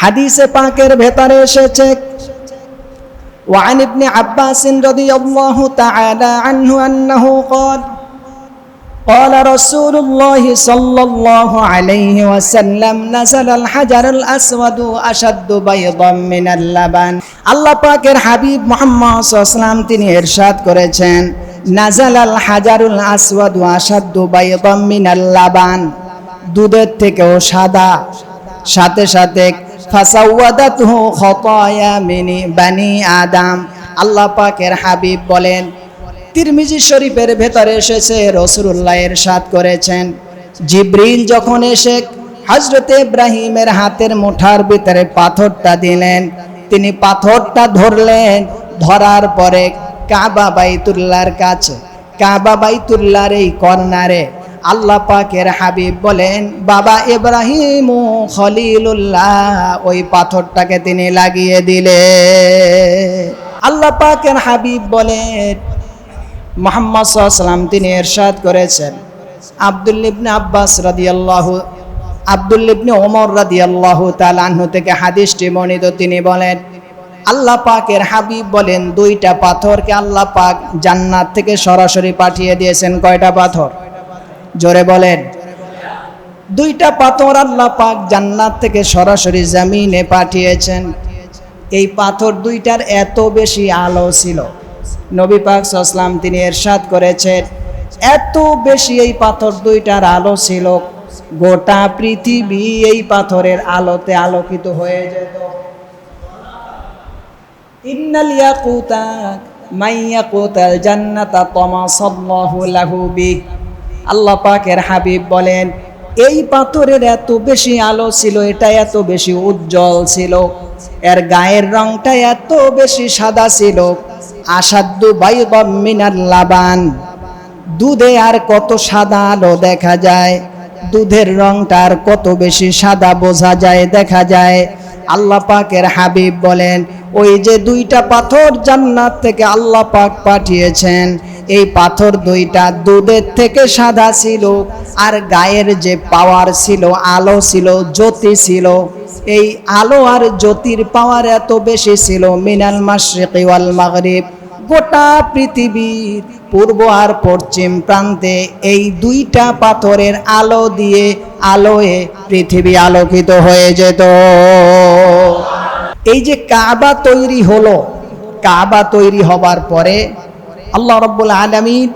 হাদিসে পাকের ভেতরে এসেছে وعن ابن عباس رضي الله تعالى عنه أنه قال قال رسول الله صلى الله عليه وسلم نزل الحجر الأسود أشد بيضا من اللبن আল্লাহ পাকের হাবিব মোহাম্মদ সাল্লাম তিনি ইরশাদ করেছেন নাজাল আল হাজারুল আসওয়াদ আসাদ্দু বাইদাম মিনাল লাবান দুধের থেকেও সাদা সাথে সাথে ফাসাওয়াদাতহু খতায়া মিনি বানি আদম। আল্লাহ পাকের হাবিব বলেন, তিরমিজি শরীফের ভেতরে এসেছে রসুল্লাহ এরশাদ করেছেন। জিব্রিল যখন এসে হজরতে ইব্রাহিমের হাতের মুঠার ভিতরে পাথরটা দিলেন, তিনি পাথরটা ধরলেন, ধরার পরে কাবা বাইতুল্লাহর কাছে, কাবা বাইতুল্লাহর এই কর্নারে আল্লাহ পাকের হাবিব বলেন, বাবা ইব্রাহিম খলিলুল্লাহ, ওই পাথরটাকে তিনি লাগিয়ে দিলে। আল্লাহ পাকের হাবিব বলেন, মোহাম্মদ সাল্লাম তিনি এরশাদ করেছেন। আবদুল্লিবনে আব্বাস রাদি আল্লাহ আবদুল্লিবনে ওমর রাদিয়াল্লাহু তাআলাহু থেকে হাদিসটি বর্ণিত, তিনি বলেন, আল্লাহ পাকের হাবিব বলেন, দুইটা পাথরকে আল্লাহ পাক জান্নাত থেকে সরাসরি পাঠিয়ে দিয়েছেন। কয়টা পাথর? জোরে বলেন। দুইটা পাথর আল্লাহ পাক জান্নাত থেকে সরাসরি জমিনে পাঠিয়েছেন। এই পাথর দুইটার এত বেশি আলো ছিল। নবী পাক সাল্লাম তিনি এরশাদ করেছেন, এত বেশি এই পাথর দুইটার আলো ছিল, গোটা পৃথিবী এই পাথরের আলোতে আলোকিত হয়ে যেত। ইন্নাল ইয়াকুতা মাইয়াকুতাল জান্নাতা তামাসাল্লাহু লাহু বি আল্লাহ পাকের হাবিব বলেন, এই পাথরের এত বেশি আলো ছিল, এটা এত বেশি উজ্জ্বল ছিল। এর গায়ের রংটা এত বেশি সাদা ছিল। আসাদ্দু বাইদম মিনার লাবান। দুধে আর কত সাদা আলো দেখা যায়। দুধের রংটা আর কত বেশি সাদা বোঝা যায়, দেখা যায়। আল্লাহ পাকের হাবিব বলেন, ওই যে দুইটা পাথর জান্নাত থেকে আল্লাহ পাক পাঠিয়েছেন এই পাথর দুইটা দুধের থেকে সাদা ছিল, আর গায়ের যে পাওয়ার ছিল, আলো ছিল, জ্যোতি ছিল। এই আলো আর জ্যোতির পাওয়ার এত বেশি ছিল, মিনাল মাশরিকি ওয়াল মাগরিব। গোটা পৃথিবীর পূর্ব আর পশ্চিম প্রান্তে এই দুইটা পাথরের আলো দিয়ে আলোয়ে পৃথিবী আলোকিত হয়ে যেত। এই যে কাবা তৈরি হলো, কাবা তৈরি হবার পরে আল্লাহ রব্বুল আলমীর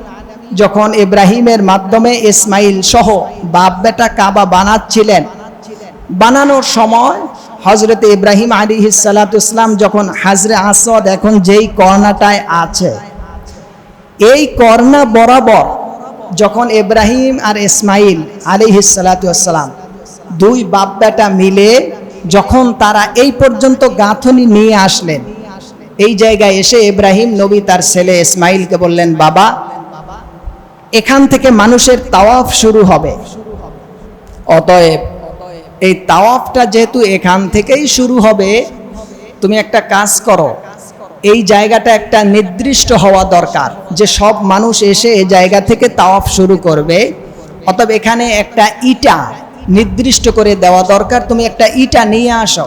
যখন ইব্রাহিমের মাধ্যমে ইসমাইল সহ বাপ বেটা কাবা বানাচ্ছিলেন, বানানোর সময় হজরত ইব্রাহিম আলী ইসালাতাম যখন হাজরে আসদ এখন যেই কর্ণাটায় আছে, এই কর্ণা বরাবর যখন ইব্রাহিম আর ইসমাইল আলী ইসালাতাম দুই বাপ বেটা মিলে যখন তারা এই পর্যন্ত গাঁথনি নিয়ে আসলেন এই জায়গায় এসে ইব্রাহিম নবী তার ছেলে ইসমাইলকে বললেন, বাবা, এখান থেকে মানুষের তাওয়াফ শুরু হবে। অতএব এই তাওয়াফটা যেহেতু এখান থেকেই শুরু হবে, তুমি একটা কাজ করো, এই জায়গাটা একটা নির্দিষ্ট হওয়া দরকার যে সব মানুষ এসে এই জায়গা থেকে তাওয়াফ শুরু করবে। অতএব এখানে একটা ইটা নির্দিষ্ট করে দেওয়া দরকার, তুমি একটা ইটা নিয়ে আসো।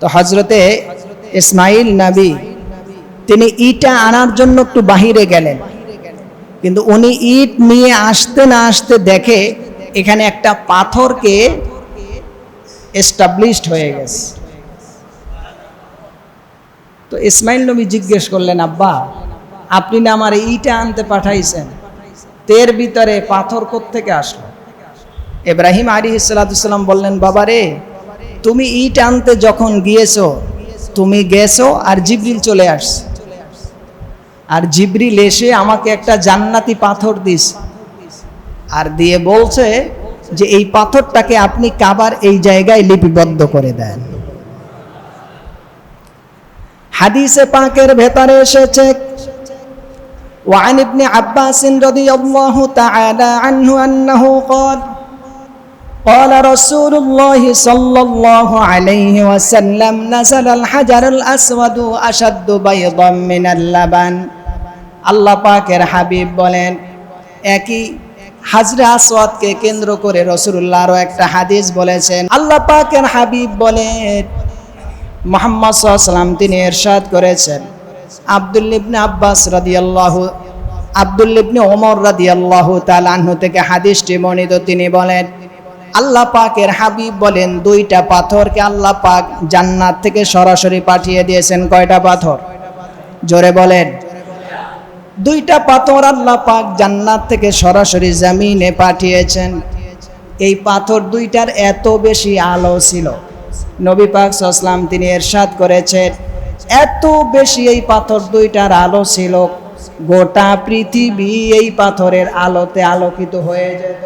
তো হজরতে ইসমাইল নবী, তিনি ইটা আনার জন্য একটু বাহিরে গেলেন। কিন্তু উনি ইট নিয়ে আসতে না আসতে দেখে এখানে একটা পাথরকে এস্টাবলিশড হয়ে গেছে। তো ইসমাইল নবী জিজ্ঞেস করলেন, আব্বা, আপনি না আমার ইটা আনতে পাঠাইছেন? তের ভিতরে পাথর থেকে আসলো? ইব্রাহিম আলী ইসালাতাম বললেন বাবা রে তুমি ইট আনতে যখন গিয়েছো তুমি গেছো আর জিবরিল চলে আসছে আর জিবরিল এসে আমাকে একটা জান্নাতি পাথর দিস আর দিয়ে বলছে যে এই পাথরটাকে আপনি কাবার এই জায়গায় লিপিবদ্ধ করে দেন হাদিসে পাকের ভেতরে এসেছে وعن ابن عباس رضي الله تعالى عنه أنه قال قال رسول الله صلى الله عليه وسلم نزل الحجر الأسود أشد بيضا من اللبن আল্লাহ পাকের হাবিব বলেন একই হাজরে আসওয়াদকে কেন্দ্র করে রসুল্লাহ আরো একটা হাদিস বলেছেন আল্লাহ পাকের হাবিব বলেন মোহাম্মদ সাল্লাম তিনি এরশাদ করেছেন আব্দুল ইবনে আব্বাস রাদিয়াল্লাহু আব্দুল ইবনে ওমর রাদিয়াল্লাহু তাআলা আনহু থেকে হাদিসটি বর্ণিত তিনি বলেন আল্লাহ পাকের হাবিব বলেন, দুইটা পাথরকে আল্লাহ পাক জান্নাত থেকে সরাসরি পাঠিয়ে দিয়েছেন। কয়টা পাথর? জোরে বলেন। দুইটা পাথর আল্লাহ পাক জান্নাত থেকে সরাসরি জামিনে পাঠিয়েছেন। এই পাথর দুইটার এত বেশি আলো ছিল। নবী পাক সাল্লাম তিনি এরশাদ করেছেন, এত বেশি এই পাথর দুইটার আলো ছিল, গোটা পৃথিবী এই পাথরের আলোতে আলোকিত হয়ে যেত।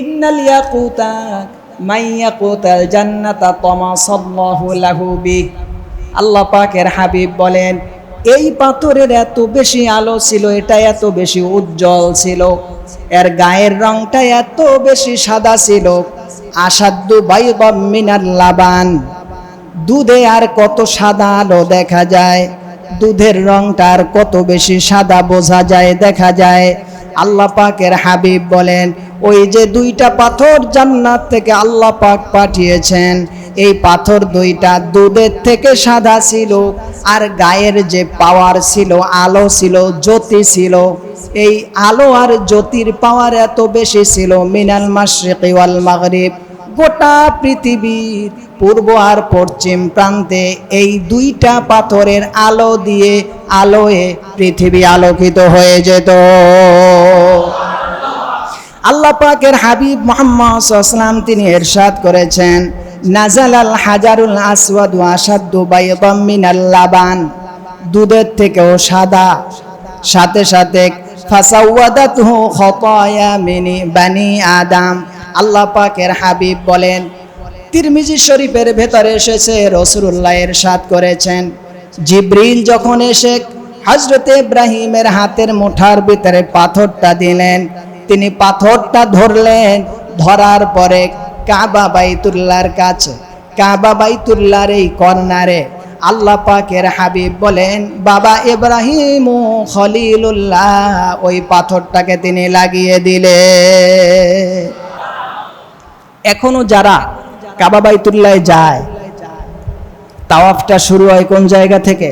ইন্নাল ইয়াকুতা মাইয়াকুতাল জান্নাতা তামাসাল্লাহু লাহু বিহ। আল্লাহ পাকের হাবিব বলেন, এই পাথরের এত বেশি আলো ছিল, এটা এত বেশি উজ্জ্বল ছিল। এর গায়ের রংটা এত বেশি সাদা ছিল। আসাদ্দু বাইদম মিনাল লাবান। দুধে আর কত সাদা আলো দেখা যায়। দুধের রংটা আর কত বেশি সাদা বোঝা যায়, দেখা যায়। আল্লাহ পাকের হাবিব বলেন ওই যে দুইটা পাথর জান্নাত থেকে আল্লাহ পাক পাঠিয়েছেন, এই পাথর দুইটা দুধের থেকে সাদা ছিল আর গায়ের যে পাওয়ার ছিল, আলো ছিল, জ্যোতি ছিল। এই আলো আর জ্যোতির পাওয়ার এত বেশি ছিল, মিনাল মাশরিকি ওয়াল মাগরিব। গোটা পৃথিবীর পূর্ব আর পশ্চিম প্রান্তে এই দুইটা পাথরের আলো দিয়ে আলোয়ে পৃথিবী আলোকিত হয়ে যেত। আল্লাহ পাকের হাবিব মোহাম্মদ সাল্লাম তিনি এরশাদ করেছেন নাজাল আল হাজারুল আসওয়াদ আসাদ্দু বাইদাম মিনাল লাবান। দুধের থেকেও সাদা। সাথে সাথে, ফাসাওয়াদাতহু খতায়া মিনি বানি আদম। আল্লাহ পাকের হাবিব বলেন, তিরমিজি শরীফের ভেতরে এসেছে রসুল্লাহ এরশাদ করেছেন। জিব্রিল যখন এসে হজরত ইব্রাহিমের হাতের মুঠার ভিতরে পাথরটা দিলেন তিনি পাথরটা ধরলেন, ধরার পরে কাবা বাইতুল্লাহর কাছে। কাবা বাইতুল্লাহর এই কর্নারে আল্লাহ পাকের হাবিব বলেন, বাবা ইব্রাহিম খলিলুল্লাহ, ওই পাথরটাকে তিনি লাগিয়ে দিলে এখনও যারা কাবা বাইতুল্লাহ যায়, তাওয়াফটা শুরু হয় কোন জায়গা থেকে?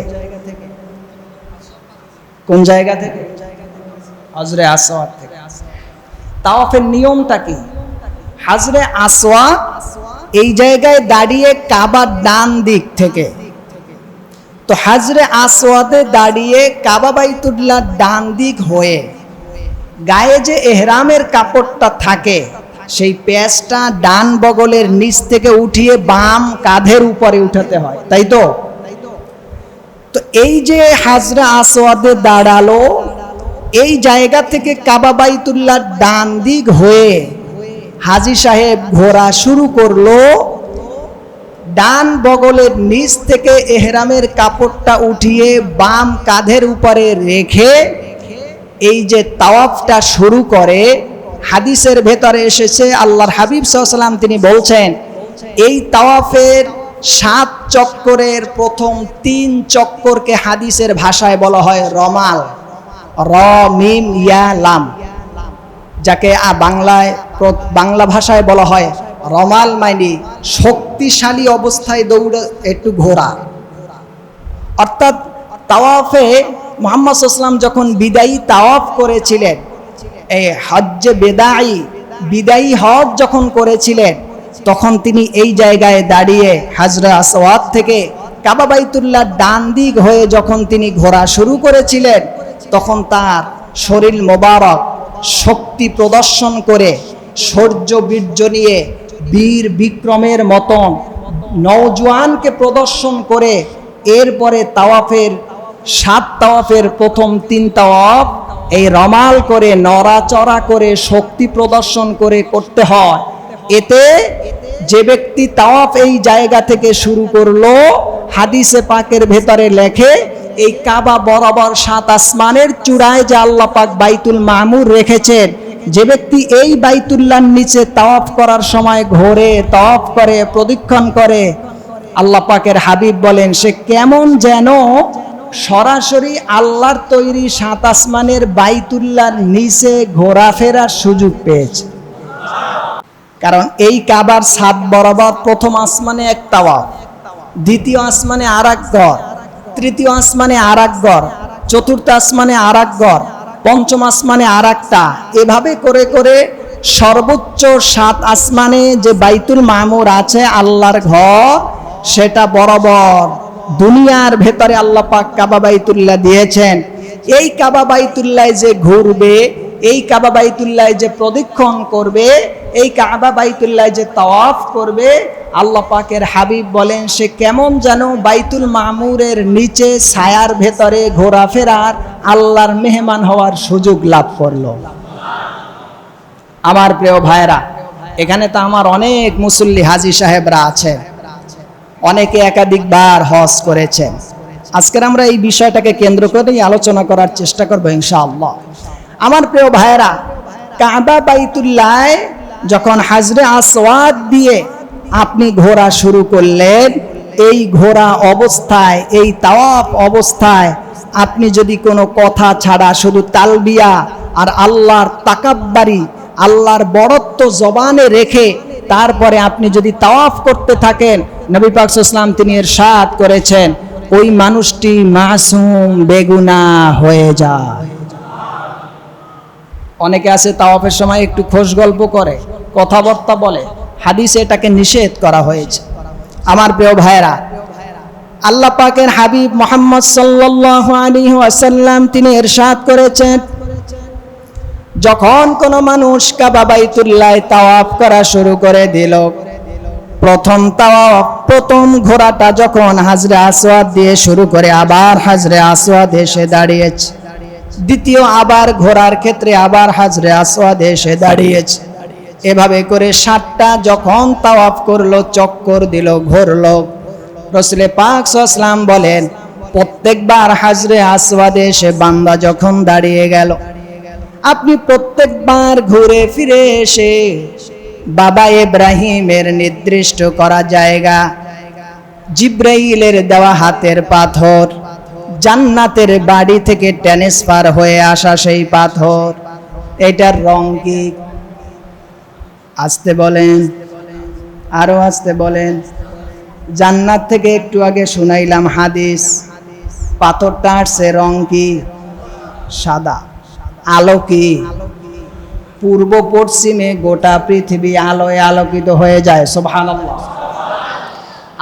কোন জায়গা থেকে? হজরে আসওয়াদ থেকে। তাওয়াফের নিয়মটা কি? হাজরে আসওয়া এই জায়গায় দাঁড়িয়ে কাবার ডান দিক থেকে। তো হাজরে আসওয়াদে দাঁড়িয়ে কাবা বাইতুল্লাহ ডান দিক হয়ে গায়ে যে এহরামের কাপড়টা থাকে, সেই প্যাচটা ডান বগলের নিচ থেকে উঠিয়ে বাম কাঁধের উপরে উঠাতে হয়। তাই তো? তো এই যে হাজরা আসওয়াদে দাঁড়াল এই জায়গা থেকে কাবা বাইতুল্লাহ ডান দিক হয়ে হাজি সাহেব ঘোরা শুরু করল। ডান বগলের নিচ থেকে এহরামের কাপড়টা উঠিয়ে বাম কাঁধের উপরে রেখে এই যে তাওয়াফটা শুরু করে, হাদিসের ভেতরে এসেছে, আল্লাহর হাবিব সাল্লাম তিনি বলছেন, এই তাওয়াফের সাত চক্করের প্রথম তিন চক্করকে হাদিসের ভাষায় বলা হয় রমাল। র মিম ইয়া লাম যাকে বাংলায় বাংলা ভাষায় বলা হয় রমাল মাইনি শক্তিশালী অবস্থায় দৌড়ে একটু ঘোরা। অর্থাৎ তাওয়াফে মোহাম্মদ ইসলাম যখন বিদায়ী তাওয়াফ করেছিলেন, এই হজ্জে বেদাই, বিদায়ী হজ যখন করেছিলেন, তখন তিনি এই জায়গায় দাঁড়িয়ে হাজরা আসওয়াদ থেকে কাবা বাইতুল্লাহ ডান দিক হয়ে যখন তিনি ঘোরা শুরু করেছিলেন তখন তার শরীর মোবারক, শক্তি প্রদর্শন করে শৌর্য বীর্য নিয়ে বীর বিক্রমের মতন নওজোয়ানকে প্রদর্শন করে এরপরে তাওয়াফের, সাত তাওয়াফের প্রথম তিন তাওয়াফ এই রমাল করে, নড়াচড়া করে, শক্তি প্রদর্শন করে করতে হয়। এতে যে ব্যক্তি তাওয়াফ এই জায়গা থেকে শুরু করল, হাদিসে পাকের ভেতরে লেখে এই কাবা বরাবর সাত আসমানের চূড়ায় যে আল্লাহ পাক বাইতুল মামুর রেখেছেন, যে ব্যক্তি এই বাইতুল্লার নিচে তাওয়াফ করার সময় ঘোরে, তাওয়াফ করে, প্রদক্ষিণ করে, আল্লাহ পাকের হাবিব বলেন, সে কেমন যেন সরাসরি আল্লাহর তৈরি সাত আসমানের বাইতুল্লার নিচে ঘোরাফেরার সুযোগ পেয়েছে। কারণ এই কাবার সাত বরাবর প্রথম আসমানে এক তাওয়া দ্বিতীয় আসমানে আর এক ঘর তৃতীয় আসমানে আর এক ঘর চতুর্থ আসমানে আর এক ঘর পঞ্চম আসমানে আর একটা এভাবে করে করে সর্বোচ্চ সাত আসমানে যে বাইতুল মামুর আছে, আল্লাহর ঘর, সেটা বরাবর দুনিয়ার ভেতরে আল্লাহ পাক কাবা বাইতুল্লাহ দিয়েছেন। এই কাবা বাইতুল্লাহ যে ঘুরবে, এই কাবা বাইতুল্লাহ যে প্রদক্ষিণ করবে এই কাবা বাইতুল্লাহ যে তাওয়াফ করবে, আল্লাহ পাকের হাবিব বলেন, সে কেমন যেন বাইতুল মামুরের নিচে ছায়ার ভেতরে ঘোরাফেরার আল্লাহর মেহমান হওয়ার সুযোগ লাভ করল। আমার প্রিয় ভাইরা এখানে তো আমার অনেক মুসল্লি হাজি সাহেবরা আছেন। অনেকে একাধিকবার হজ করেছেন। আজকের আমরা এই বিষয়টাকে কেন্দ্র করেই আলোচনা করার চেষ্টা করব ইনশাআল্লাহ। আমার প্রিয় ভাইরা কাবা বাইতুল্লাহ যখন হাজরে আসওয়াদ দিয়ে আপনি ঘোরা শুরু করলেন, এই ঘোরা অবস্থায়, এই তাওয়াফ অবস্থায় আপনি যদি কোনো কথা ছাড়া শুধু তালবিয়া আর আল্লাহর তাকাব্বারি, আল্লাহর বড়ত্ব জবানে রেখে তারপরে আপনি যদি তাওয়াফ করতে থাকেন, নবী ইসলাম তিনি এর সাত করেছেন, ওই মানুষটি মাসুম, বেগুনা হয়ে যায়। অনেকে আছে তাওয়াফের সময় একটু খোশ গল্প করে, কথাবার্তা বলে, হাদিসে এটাকে নিষেধ করা হয়েছে। আমার প্রিয় ভাইরা আল্লাহ পাকের হাবিব মোহাম্মদ সাল্লাল্লাহু আলাইহি ওয়াসাল্লাম তিনি ইরশাদ করেছেন, যখন কোনো মানুষ কাবা বাইতুল্লাহ তাওয়াফ করা শুরু করে দিল। প্রথম তাওয়াফ, প্রথম ঘোড়াটা যখন হাজরে আসওয়াদ দিয়ে শুরু করে আবার হাজরে আসওয়াদ এসে দাঁড়িয়েছে। দ্বিতীয় আবার ঘোড়ার ক্ষেত্রে আবার হাজরে আসওয়াদ এসে দাঁড়িয়েছে। এভাবে করে সাতটা যখন তাওয়াফ করল, চক্কর দিল, ঘুরলো। রসলে পাক সাল্লাম বলেন, প্রত্যেকবার হাজরে আসওয়াদে এসে বান্দা যখন দাঁড়িয়ে গেল, আপনি প্রত্যেকবার ঘুরে ফিরে এসে বাবা ইব্রাহিমের নির্দিষ্ট করা জায়গা, জিব্রাইলের দেওয়া হাতের পাথর জান্নাতের বাড়ি থেকে ট্রান্সফার হয়ে আসা সেই পাথর। এটার রং কি? আসতে বলেন, আরও আসতে বলেন। জান্নাত থেকে একটু আগে শুনাইলাম হাদিস, পাথরটা আসছে রং কি? সাদা। আলো কি? পূর্ব পশ্চিমে গোটা পৃথিবী আলোয় আলোকিত হয়ে যায়, সুবহানাল্লাহ।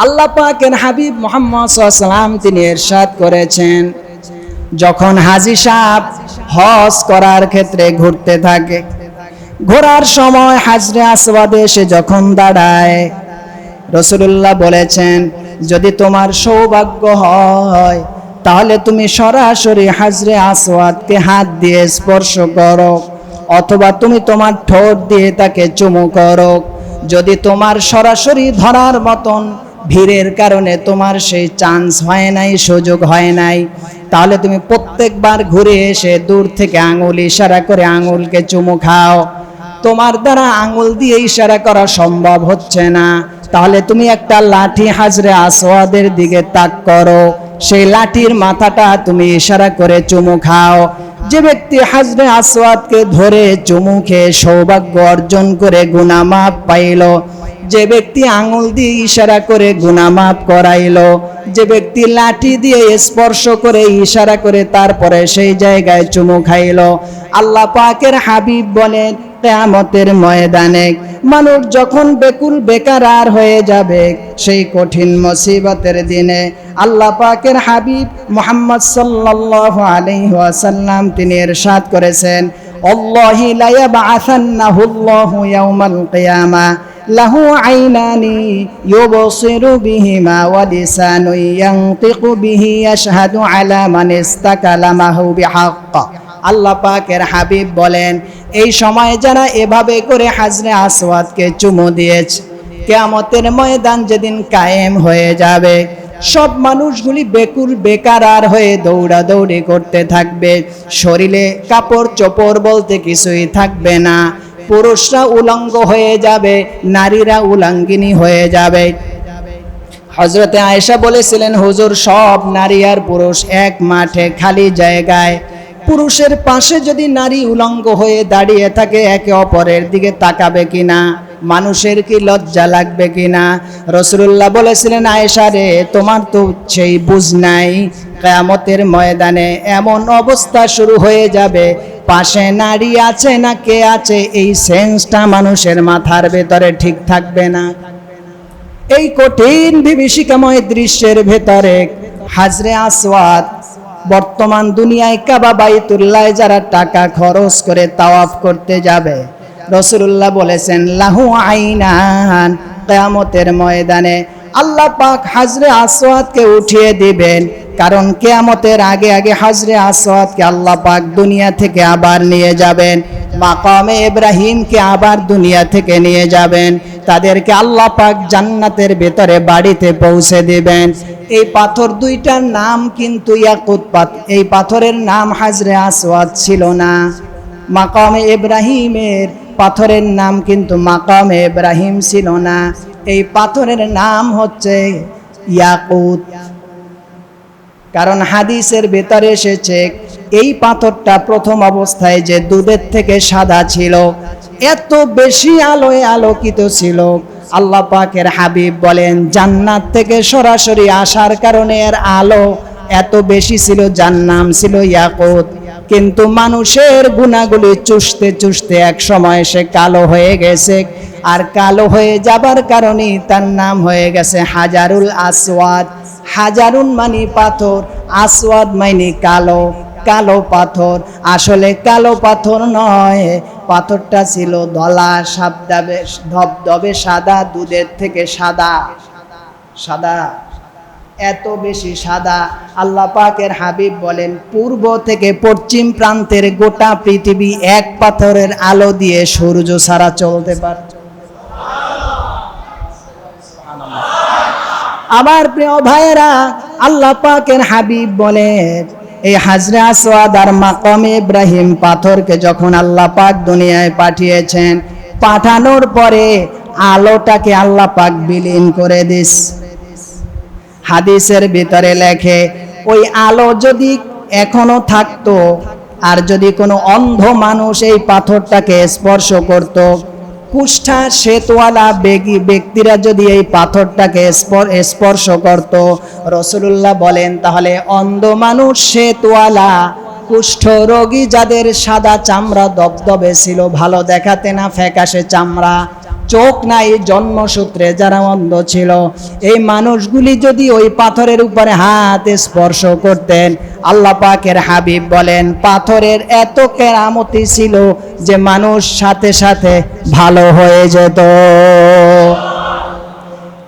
আল্লাহ পাকের হাবিব মোহাম্মদ সাল্লাম তিনি এরশাদ করেছেন। যখন হাজি সাহেব হজ করার ক্ষেত্রে ঘুরতে থাকে, ঘোরার সময় হাজরে আসবাদে সে যখন দাঁড়ায় রসুল্লাহ বলেছেন, যদি তোমার সৌভাগ্য হয়, তাহলে তুমি সরাসরি হাজরে আসওয়াদকে হাত দিয়ে স্পর্শ করো, অথবা তুমি তোমার ঠোঁট দিয়ে তাকে চুমু করো। যদি তোমার সরাসরি ধরার মতন ভিড়ের কারণে তোমার সেই চান্স হয় নাই, সুযোগ হয় নাই। তাহলে তুমি প্রত্যেকবার ঘুরে এসে দূর থেকে আঙুল ইশারা করে আঙুলকে চুমু খাও। তোমার দ্বারা আঙুল দিয়ে ইশারা করা সম্ভব হচ্ছে না। তাহলে তুমি একটা লাঠি হাজরে আসওয়াদের দিকে তাক করো। সেই লাঠির মাথাটা তুমি ইশারা করে চুমু খাও। যে ব্যক্তি হাজরে আসওয়াদকে ধরে চুমু খেয়ে সৌভাগ্য অর্জন করে গুনামাপ পাইল যে ব্যক্তি আঙুল দিয়ে ইশারা করে গুনামাপ করাইল, যে ব্যক্তি লাঠি দিয়ে স্পর্শ করে ইশারা করে তারপরে সেই জায়গায় চুমু খাইল, আল্লাহ পাকের হাবিব বলেন, কেয়ামতের ময়দানে মানুষ যখন বেকুল বেকার আর হয়ে যাবে, সেই কঠিন মুসিবতের দিনে আল্লাহ পাকের হাবিব মোহাম্মদ সাল্লাল্লাহু আলাইহি ওয়াসাল্লাম তিনি ইরশাদ করেছেন আল্লাহি লা ইয়াবআসান্নাহু আল্লাহু ইয়াউমাল কিয়ামা। লাহু আইনানি ইউবসিরু বিহিমা ওয়া লিসানু ইয়ানতিকু বিহি ইয়াশহাদু আলা মান ইস্তাকালামাহু আল্লাহ পাকের হাবিব বলেন, এই সময় যারা এভাবে করে হাজরে আসওয়াদকে চুমু দিয়েছে, কেয়ামতের ময়দান যেদিন কায়েম হয়ে যাবে, সব মানুষগুলি বেকুল, বেকার আর হয়ে দৌড়াদৌড়ি করতে থাকবে, শরীরে কাপড় চোপড় বলতে কিছুই থাকবে না। পুরুষরা উলঙ্গ হয়ে যাবে, নারীরা উলাঙ্গিনী হয়ে যাবে। হজরতে আয়েশা বলেছিলেন, হুজুর, সব নারী আর পুরুষ এক মাঠে, খালি জায়গায়। পুরুষের পাশে যদি নারী উলঙ্গ হয়ে দাঁড়িয়ে থাকে, একে অপরের দিকে তাকাবে কিনা মানুষের কি লজ্জা লাগবে কিনা রসুল্লাহ বলেছিলেন, আয়েশা রে, তোমার তো সেই বুঝ নাই। কেয়ামতের ময়দানে এমন অবস্থা শুরু হয়ে যাবে পাশে নারী আছে না কে আছে, এই সেন্সটা মানুষের মাথার ভেতরে ঠিক থাকবে না। এই কঠিন বিভীষিকাময় দৃশ্যের ভেতরে হাজরে আসওয়াদ বর্তমান দুনিয়ায় কাবা বাইতুল্লাহ যারা টাকা খরচ করে তাওয়াফ করতে যাবে রসুল্লাহ বলেছেন, লাহু আইনান, কেয়ামতের ময়দানে আল্লাহ পাক হাজরে আসওয়াদকে উঠিয়ে দিবেন। কারণ কেয়ামতের আগে আগে হাজরে আসওয়াদকে আল্লাহ পাক দুনিয়া থেকে আবার নিয়ে যাবেন। মাকামে ইব্রাহিমকে আবার দুনিয়া থেকে নিয়ে যাবেন। তাদেরকে আল্লাহ পাক জান্নাতের ভেতরে বাড়িতে পৌঁছে দিবেন। এই পাথর দুইটার নাম কিন্তু ইয়াকুত পাথ। এই পাথরের নাম হাজরে আসওয়াদ ছিল না। মাকামে ইব্রাহিমের পাথরের নাম কিন্তু মাকামে ইব্রাহিম ছিল না। এই পাথরের নাম হচ্ছে ইয়াকুত। কারণ হাদিসের ভেতরে এসেছে, এই পাথরটা প্রথম অবস্থায় যে দুধের থেকে সাদা ছিল, এত বেশি আলোয় আলোকিত ছিল। আল্লাহ পাকের হাবিব বলেন, জান্নাত থেকে সরাসরি আসার কারণে এর আলো এত বেশি ছিল, যার নাম ছিল ইয়াকুত। কিন্তু মানুষের গুণাগুলি চুষতে চুষতে এক সময় সে কালো হয়ে গেছে। আর কালো হয়ে যাবার কারণে তার নাম হয়ে গেছে হাজারুল আসওয়াদ। হাজারুন মানি পাথর, আসওয়াদ মাইনি কালো কালো পাথর। আসলে কালো পাথর নয়, পাথরটা ছিল দলা সাবদাবে ধবধবে সাদা, দুধের থেকে সাদা সাদা। এত বেশি সাদা। আল্লাহ পাকের হাবিব বলেন, পূর্ব থেকে পশ্চিম প্রান্তের গোটা পৃথিবী এক পাথরের আলো দিয়ে সূর্য সারা চলতে পারে আমার প্রিয় ভাইয়েরা, আল্লাহ পাকের হাবিব বলেন, এই হাজরা আসওয়াদ আর মাকাম ইব্রাহিম পাথরকে যখন আল্লাহ পাক দুনিয়ায় পাঠিয়েছেন, পাঠানোর পরে আলোটাকে আল্লাহ পাক বিলীন করে দিস। হাদিসের ভিতরে লেখে, ওই আলো যদি এখনও থাকতো আর যদি কোনো অন্ধ মানুষ এই পাথরটাকে স্পর্শ করত, কুষ্ঠা শ্বেতওয়ালা বেগি ব্যক্তিরা যদি এই পাথরটাকে স্পর্শ করত। রসুল্লাহ বলেন, তাহলে অন্ধ মানুষ শ্বেতওয়ালা, কুষ্ঠ রোগী যাদের সাদা চামড়া, দবদবে ছিল, ভালো দেখাতে না ফ্যাকাশে চামড়া। চোখ নাই জন্মসূত্রে যারা অন্ধ ছিল। এই মানুষগুলি যদি ওই পাথরের উপরে হাত স্পর্শ করতেন, আল্লাহ পাকের হাবিব বলেন, পাথরের এত কেরামতি ছিল যে মানুষ সাথে সাথে ভালো হয়ে যেত।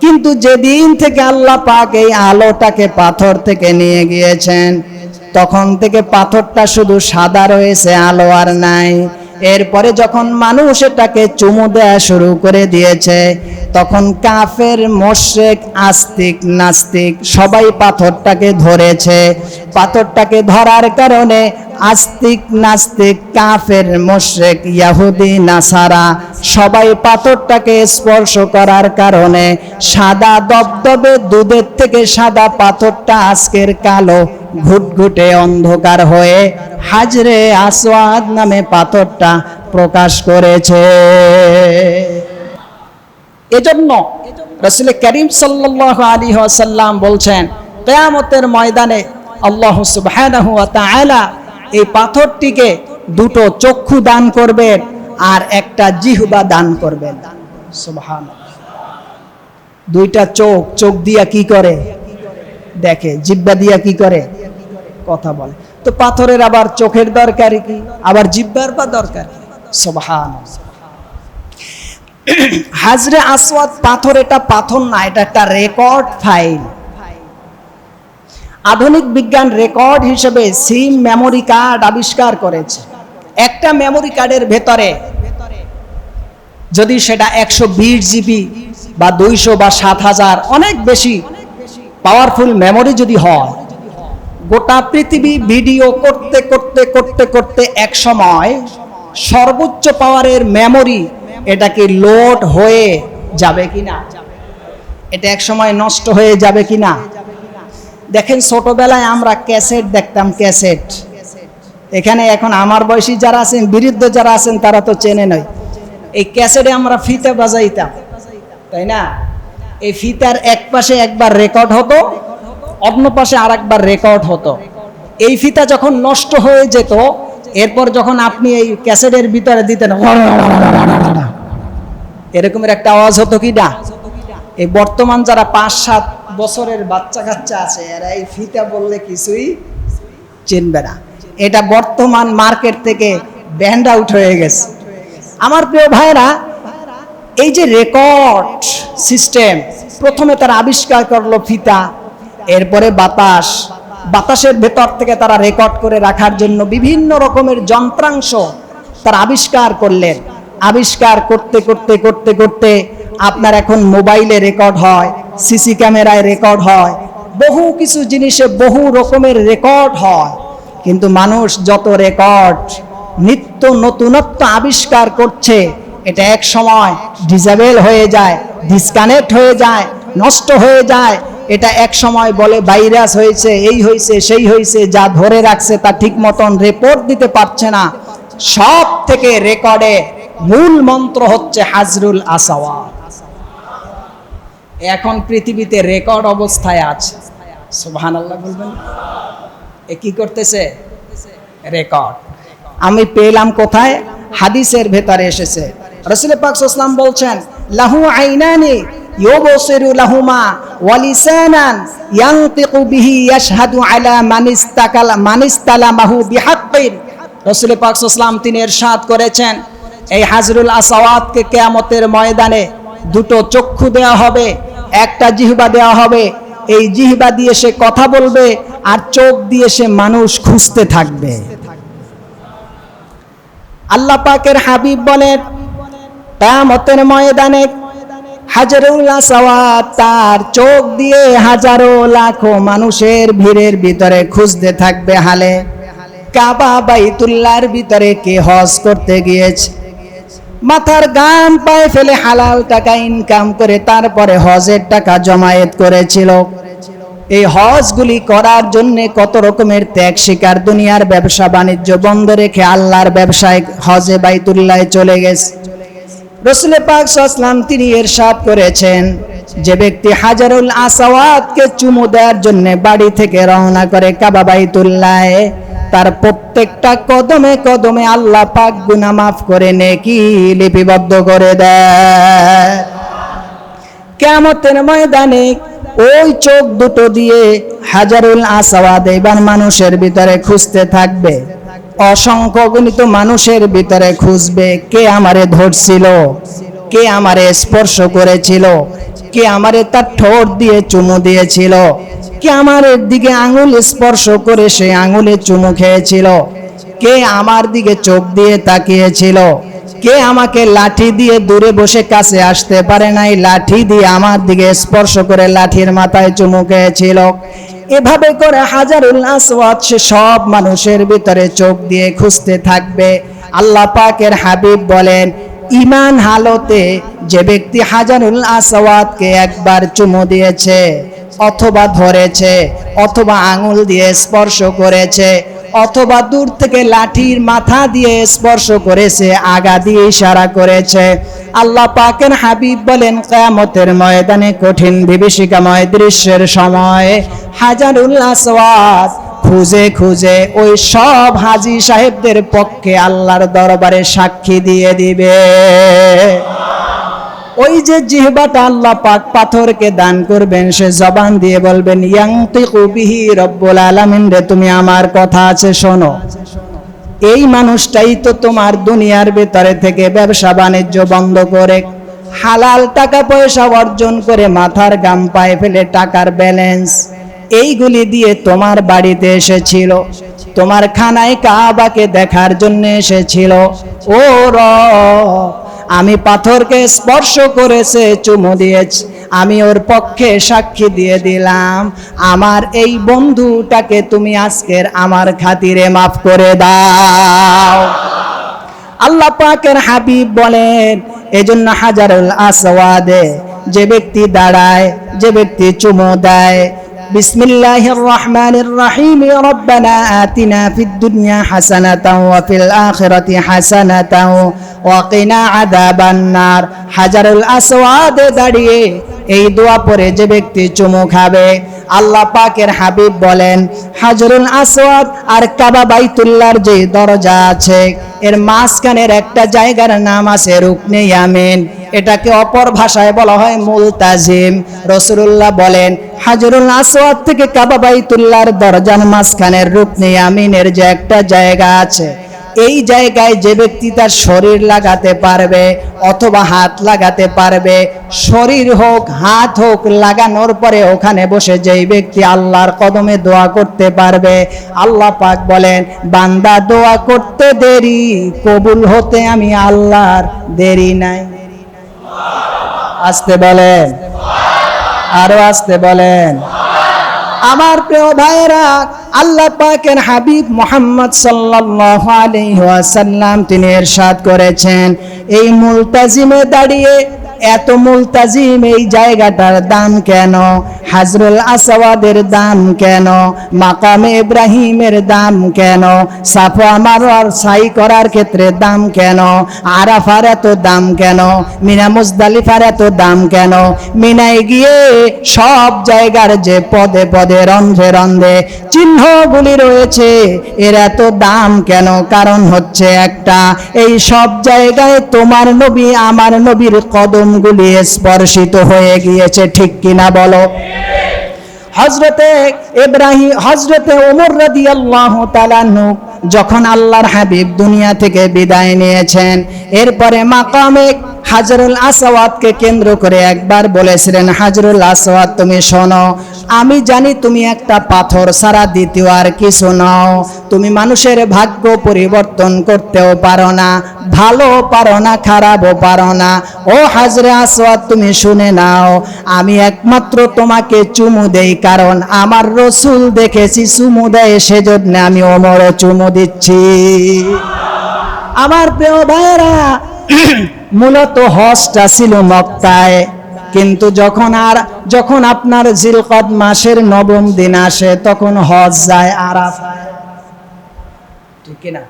কিন্তু যেদিন থেকে আল্লাহ পাক এই আলোটাকে পাথর থেকে নিয়ে গিয়েছেন, তখন থেকে পাথরটা শুধু সাদা রয়েছে, আলো আর নাই। এরপরে যখন মানুষ এটাকে চুমু দেয়া শুরু করে দিয়েছে, তখন কাফের, মোশেক, আস্তিক, নাস্তিক সবাই পাথরটাকে ধরেছে। পাথরটাকে ধরার কারণে আস্তিক নাস্তিক, কাফের মোশেক ইয়াহুদি নাসারা, সবাই পাথরটাকে স্পর্শ করার কারণে সাদা দবদবে দুধের থেকে সাদা পাথরটা আজকের কালো ঘুটঘুটে অন্ধকার হয়ে হাজরে আসওয়াদ নামে পাথরটা প্রকাশ করেছে। এজন্য রসুল করিম সাল্লাল্লাহু আলাইহি ওয়াসাল্লাম বলছেন, কিয়ামতের ময়দানে আল্লাহ তাআলা এই পাথরটিকে দুটো চক্ষু দান করবেন আর একটা জিহবা দান করবেন। সুবহানাল্লাহ। দুইটা চোখ চোখ দিয়া কি করে? দেখে জিব্বা দিয়া কি করে? কথা বলে। তো পাথরের আবার চোখের দরকার কি? আবার জিব্বার বা দরকার সুবহান হাজরে আসওয়াদ, পাথর এটা পাথর না, এটা একটা রেকর্ড ফাইল। আধুনিক বিজ্ঞান রেকর্ড হিসেবে সিম মেমোরি কার্ড আবিষ্কার করেছে। একটা মেমোরি কার্ডের ভেতরে যদি সেটা একশো বিশ জিবি বা দুইশো বা সাত হাজার, অনেক বেশি পাওয়ারফুল মেমোরি যদি হয়, গোটা পৃথিবী ভিডিও করতে করতে করতে করতে এক সময় সর্বোচ্চ পাওয়ারের মেমোরি এটাকে লোড হয়ে যাবে কিনা? এটা এক সময় নষ্ট হয়ে যাবে কি না দেখেন ছোটবেলায় আমরা ক্যাসেট দেখতাম, ক্যাসেট। এখানে এখন আমার বয়সী যারা আছেন বিরুদ্ধ যারা আছেন, তারা তো চেনে নয় এই ক্যাসেটে আমরা ফিতে বাজাইতাম, তাই না? এই ফিতার এক পাশে একবার রেকর্ড হতো, অন্য পাশে আর একবার রেকর্ড হতো। এই ফিতা যখন নষ্ট হয়ে যেত, এরপর যখন আপনি এই ক্যাসেটের ভিতরে দিতেন, এরকমের একটা আওয়াজ হতো কি না? এই বর্তমান যারা পাঁচ, সাত বছরের বাচ্চা কাচ্চা আছে, এরা এই ফিতা বললে কিছুই চিনবে না। এটা বর্তমান মার্কেট থেকে ব্যান্ড আউট হয়ে গেছে। আমার প্রিয় ভাইরা এই যে রেকর্ড সিস্টেম, প্রথমে তারা আবিষ্কার করল ফিতা, এরপরে বাতাস। বাতাসের ভেতর থেকে তারা রেকর্ড করে রাখার জন্য বিভিন্ন রকমের যন্ত্রাংশ তারা আবিষ্কার করলেন। আবিষ্কার করতে করতে করতে করতে আপনার এখন মোবাইলে রেকর্ড হয় সিসি ক্যামেরায় রেকর্ড হয়। বহু কিছু জিনিসে বহু রকমের রেকর্ড হয়। কিন্তু মানুষ যত রেকর্ড, নিত্য নতুনত্ব আবিষ্কার করছে, এটা এক সময় ডিজেবল হয়ে যায় ডিসকানেক্ট হয়ে যায়, নষ্ট হয়ে যায়। এটা এক সময় বলে ভাইরাস হয়েছে, এই হয়েছে, সেই হয়েছে, যা ধরে রাখছে তা ঠিক মতন রিপোর্ট দিতে পারছে না। সব থেকে রেকর্ডে মূল মন্ত্র হচ্ছে হাজরুল আসাওয়াত। এখন পৃথিবীতে রেকর্ড অবস্থায় আছে। সুবহান আল্লাহ বলবেন। এ কি করতেছে? রেকর্ড। আমি পেলাম কোথায়? হাদিসের ভেতরে এসেছে। রসুল পাক ইসলাম বলছেন, লাহু আইনানি ইউবসিরু লাহুমা ওয়ালিসানান ইয়ানতিকু বিহি ইয়াশহাদু আলা মানিস্তাকাল মানিস্তালামাহু বিহাক্কিন। রসুল পাক ইসলাম তিনি ইরশাদ করেছেন, এই হাজরুল আসাওয়াতকে কিয়ামতের ময়দানে দুটো চক্ষু দেয়া হবে একটা জিহবা দেওয়া হবে। এই জিহবা দিয়ে সে কথা বলবে আর চোখ দিয়ে সে মানুষ খুঁজতে থাকবে। আল্লাহ পাকের হাবিব বলেন, কিয়ামতের ময়দানে হাজারুল আসাওয়াত তার চোখ দিয়ে হাজারো লাখো মানুষের ভিড়ের ভিতরে খুঁজতে থাকবে হালে। কাবা বাইতুল্লাহর ভিতরে কে হজ করতে গিয়েছে? মাথার গাম পায়ে ফেলে হালাল টাকা ইনকাম করে তারপরে হজের টাকা জমায়েত করেছিল। এই হজগুলি করার জন্য কত রকমের ত্যাগ শিকার দুনিয়ার ব্যবসা বাণিজ্য বন্ধ রেখে আল্লাহর ব্যবসায় হজে বাইতুল্লায় চলে গেছে। রসুল পাক সাল্লাম তিনি এর এরশাদ করেছেন। যে ব্যক্তি হাজারুল আসাওয়াতকে চুমু দেওয়ার জন্য বাড়ি থেকে রওনা করে কাবা বাইতুল্লায় তার প্রত্যেকটা কদমে কদমে আল্লাহ পাক গুনাহ মাফ করে নেকি লিপিবদ্ধ করে দেয়। কেমতের ময়দানে ওই চোখ দুটো দিয়ে হাজারুল আসাওয়াদ এবার মানুষের ভিতরে খুঁজতে থাকবে। অসংখ্য গণিত মানুষের ভিতরে খুঁজবে কে আমারে ধরছিল, কে আমারে স্পর্শ করেছিল, কে আমারে তার ঠোঁট দিয়ে চুমু দিয়েছিল, কে আমার দিকে আঙুল স্পর্শ করে সে আঙুলে চুমু খেয়েছিল, কে আমার দিকে চোখ দিয়ে তাকিয়েছিল কে আমাকে লাঠি দিয়ে দূরে বসে কাছে আসতে পারে নাই? লাঠি দিয়ে আমার দিকে স্পর্শ করে লাঠির মাথায় চুমু খেয়েছিল। এভাবে করে হাজারুল আসওয়াত সে সব মানুষের ভিতরে চোখ দিয়ে খুঁজতে থাকবে। আল্লাহ পাকের হাবিব বলেন, ইমান হালতে যে ব্যক্তি হাজারুল আসওয়াতকে একবার চুমু দিয়েছে, অথবা ধরেছে, অথবা আঙুল দিয়ে স্পর্শ করেছে অথবা দূর থেকে লাঠির মাথা দিয়ে স্পর্শ করেছে, আগা দিয়ে ইশারা করেছে। আল্লাহ পাকের হাবিব বলেন, কিয়ামতের ময়দানে কঠিন বিভীষিকাময় দৃশ্যের সময় হাজারুল আসওয়াত খুঁজে খুঁজে ওই সব হাজি সাহেবদের পক্ষে আল্লাহর দরবারে সাক্ষী দিয়ে দিবে। ওই যে জিহবাটা আল্লাহ পাক পাথরকে দান করবেন, সে জবান দিয়ে বলবেন ইয়াংতিকু বিহি রব্বুল আলামিন রে, তুমি আমার কথা আছে, শোনো। এই মানুষটাই তো তোমার দুনিয়ার ভেতরে থেকে ব্যবসা বাণিজ্য বন্ধ করে হালাল টাকা পয়সা অর্জন করে মাথার গাম পায়ে ফেলে টাকার ব্যালেন্স এইগুলি দিয়ে তোমার বাড়িতে এসেছিল। তোমার খানায় কাবাকে দেখার জন্য এসেছিল। ও র আমি পাথরকে স্পর্শ করেছে, চুমু দিয়েছি। আমি ওর পক্ষে সাক্ষী দিয়ে দিলাম। আমার এই বন্ধুটাকে তুমি আজকের আমার খাতিরে মাফ করে দাও। আল্লাহ পাকের হাবিব বলেন, এজন্য হাজারুল আসওয়াদে, যে ব্যক্তি দাঁড়ায়, যে ব্যক্তি চুমু দেয় بسم الله الرحمن الرحيم ربنا آتنا في الدنيا حسنة وفي الآخرة حسنة وقنا عذاب النار حجر الأسواد দাঁড়িয়ে এই দোয়া পরে যে ব্যক্তি চুমু খাবে আল্লাহ পাকের হাবিব বলেন, হাজরুল আসওয়াদ আর কাবা বাইতুল্লাহর যে দরজা আছে, এর মাঝখানের একটা জায়গার নাম আছে রুকনে ইয়ামিন। এটাকে অপর ভাষায় বলা হয় মুলতাজিম। রসুল্লাহ বলেন, হাজরুল আসওয়াদ থেকে কাবা বাইতুল্লাহর দরজার মাঝখানের রুকনে ইয়ামিনের যে একটা জায়গা আছে এই জায়গায় যে ব্যক্তি তার শরীর লাগাতে পারবে অথবা হাত লাগাতে পারবে, শরীর হোক, হাত হোক, লাগানোর পরে ওখানে বসে যেই ব্যক্তি আল্লাহর কদমে দোয়া করতে পারবে, আল্লাহ পাক বলেন, বান্দা, দোয়া করতে দেরি, কবুল হতে আমি আল্লাহর দেরি নাই। আসতে বলেন, আরও আসতে বলেন। আমার প্রিয় ভাইরা আল্লাহ পাকের হাবিব মোহাম্মদ সাল্লাল্লাহু আলাইহি ওয়াসাল্লাম তিনি ইরশাদ করেছেন। এই মুলতাজিমে দাঁড়িয়ে এত মুলতাজিম এই জায়গাটার দাম কেন? হাজরুল আসওয়াদের দাম কেন? মাকামে ইব্রাহিমের দাম কেন? সাফা মারোয়ার সাই করার ক্ষেত্রে দাম কেন? আরাফার এত দাম কেন? মিনা মুজদালিফার এত দাম কেন? মিনায় গিয়ে সব জায়গার যে পদে পদে রন্ধে রন্ধে চিহ্নগুলি রয়েছে, এর এত দাম কেন? কারণ হচ্ছে একটা, এই সব জায়গায় তোমার নবী, আমার নবীর কদমগুলি স্পর্শিত হয়ে গিয়েছে, ঠিক কিনা বলো? হজরতে ইব্রাহিম হজরতে ওমর রাদিয়াল্লাহু তাআলা যখন আল্লাহর হাবিব দুনিয়া থেকে বিদায় নিয়েছেন, এরপরে মাকামে হাজরুল আসওয়াদকে কেন্দ্র করে একবার বলেছিলেন, হাজরুল আসওয়াদ, তুমি শোনো, আমি জানি তুমি একটা পাথর সারা দ্বিতীয় আর কিছু নও। তুমি মানুষের ভাগ্য পরিবর্তন করতেও পারো না, ভালো পারো না, খারাপও পারো না। ও হাজরে আসওয়াদ, তুমি শুনে নাও, আমি একমাত্র তোমাকে চুমু দেই, কারণ আমার রসুল দেখেছি, চুমু দেয়, সেজন্য আমি ওমরও চুমু দিচ্ছি। আমার প্রিয় ভাইয়েরা, মূলত হজটা ছিল মক্কায়, কিন্তু যখন আর, যখন আপনার জিলকদ মাসের নবম দিন আসে, তখন হজ যায় আরাফায়। ঠিক কিনা?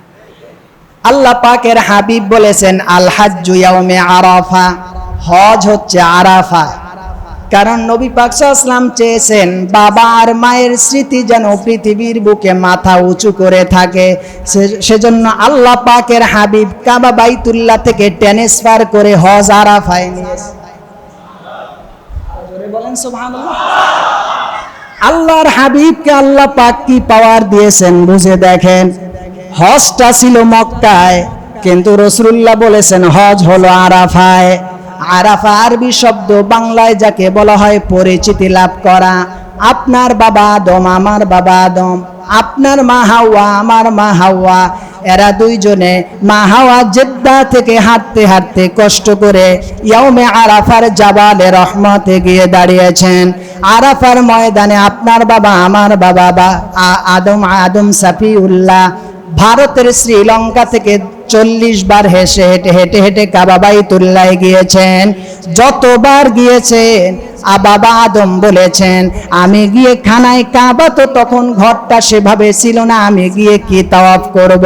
আল্লাহ পাকের হাবিব বলেছেন, আল হাজ্জু ইয়াউমে আরাফা। হজ হচ্ছে আরাফা। কারণ নবী পাকসাল্লাম চেয়েছেন, বাবা আর মায়ের স্মৃতি যেন পৃথিবীর বুকে মাথা উঁচু করে থাকে। সেজন্য আল্লাহ পাকের হাবিব কাবা বাইতুল্লাহ থেকে ট্রান্সফার করে হজ আরাফায় নিয়েছে বলেন, সুবহানাল্লাহ। আল্লাহর হাবিবকে আল্লাহ পাক কি পাওয়ার দিয়েছেন, বুঝে দেখেন। হজটা ছিল মক্কায়, কিন্তু রসুল্লাহ বলেছেন, হজ হলো আরাফায়। আরাফা আরবি শব্দ বাংলায় যাকে বলা হয় পরিচিতি লাভ করা। আপনার বাবা আদম, আমার বাবা আদম, আপনার মা হাওয়া, আমার মা হাওয়া। এরা দুইজনে মা হাওয়া জেদ্দা থেকে হাঁটতে হাঁটতে কষ্ট করে ইয়াউমে আরাফার জাবালে রহমতে গিয়ে দাঁড়িয়েছেন। আরাফার ময়দানে আপনার বাবা, আমার বাবা বা আদম আদম সাফিউল্লাহ ভারতের শ্রীলঙ্কা থেকে চল্লিশ বার হেসে হেঁটে হেঁটে হেঁটে কাবাবাইতুল্লায় গিয়েছেন। যতবার গিয়েছেন আ বাবা আদম বলেছেন, আমি গিয়ে খানায় কাবা তো তখন ঘরটা সেভাবে ছিল না, আমি গিয়ে কি তাওয়াফ করব?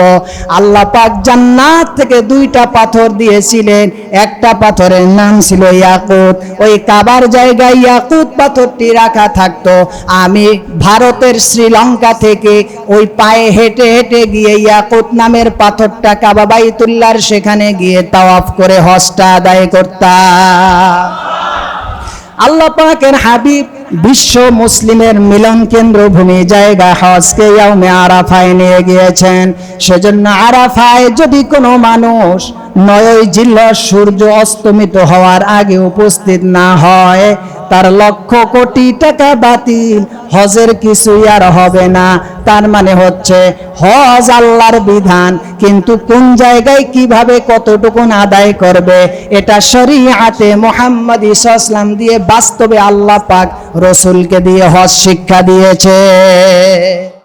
আল্লাহ পাক জান্নাত থেকে দুইটা পাথর দিয়েছিলেন, একটা পাথরের নাম ছিল ইয়াকুত। ওই কাবার জায়গায় ইয়াকুত পাথরটি রাখা থাকতো। আমি ভারতের শ্রীলঙ্কা থেকে ওই পায়ে হেঁটে হেঁটে গিয়ে ইয়াকুত নামের পাথরটা কাবা বাইতুল্লাহর সেখানে গিয়ে তাওয়াফ করে হজটা আদায় করতাম। আল্লাহ পাকের হাবিব বিশ্ব মুসলিমের মিলন কেন্দ্র ভূমি জায়গা হজকে ইয়াউমে আরাফায় নিয়ে গিয়েছেন। সেজন্য আরাফায় যদি কোনো মানুষ নয় জিল্লা সূর্য অস্তমিত হওয়ার আগে উপস্থিত না হয় তার লক্ষ কোটি টাকা বাতিল। হজের কিছুই আর হবে না। তার মানে হচ্ছে হজ আল্লাহর বিধান। কিন্তু কোন জায়গায় কীভাবে কতটুকু আদায় করবে, এটা শরীয়তে মোহাম্মদ ইসলাম দিয়ে বাস্তবে আল্লাহ পাক রসুলকে দিয়ে হজ শিক্ষা দিয়েছে।